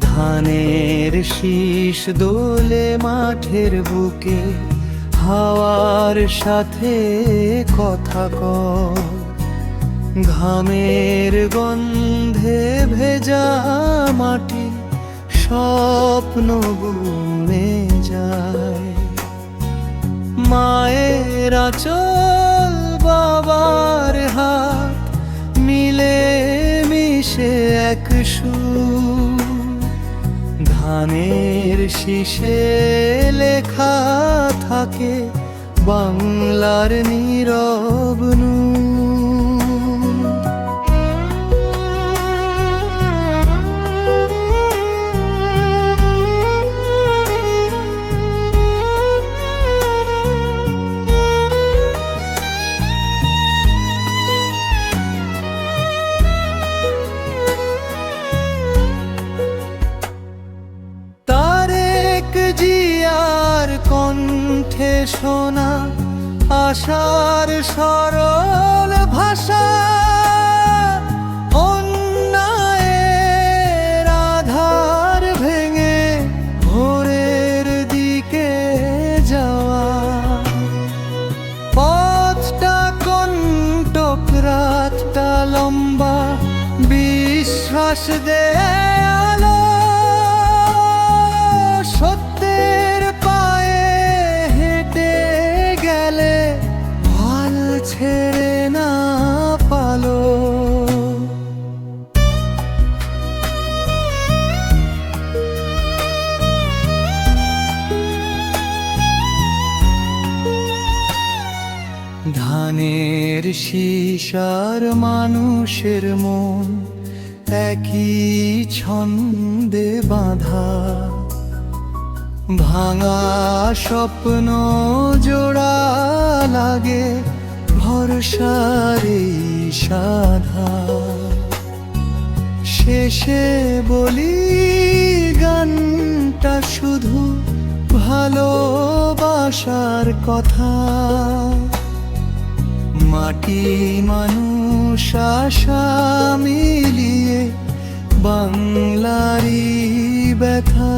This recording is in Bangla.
ধানের শীষ দোলে মাঠের বুকে, হাওয়ার সাথে কথা ক ঘামের গন্ধে ভেজা মাটি স্বপ্ন বুনে যায়। মায়ের আচল বাবার হাত মিলে মিশে এক সুর। ধানের শীষে লেখা থাকে বাংলার নীরব নূর। কণ্ঠে শোনা আশার সরল ভাষা, অন্যায়ের আধার ভেঙে ভোরের দিকে যাওয়া। পথটা কণ্টক, রাতটা লম্বা, বিশ্বাস দেয়ালো ছেড়ে না পালো। ধানের শিশার মানুষের মন একই ছন্দে বাঁধা। ভাঙা স্বপ্ন জোড়া লাগে ভরসার সাধা শেষে বলি গানটা শুধু ভালোবাসার কথা। মাটি মানুষ আশা মিলিয়ে বাংলারই ব্যথা।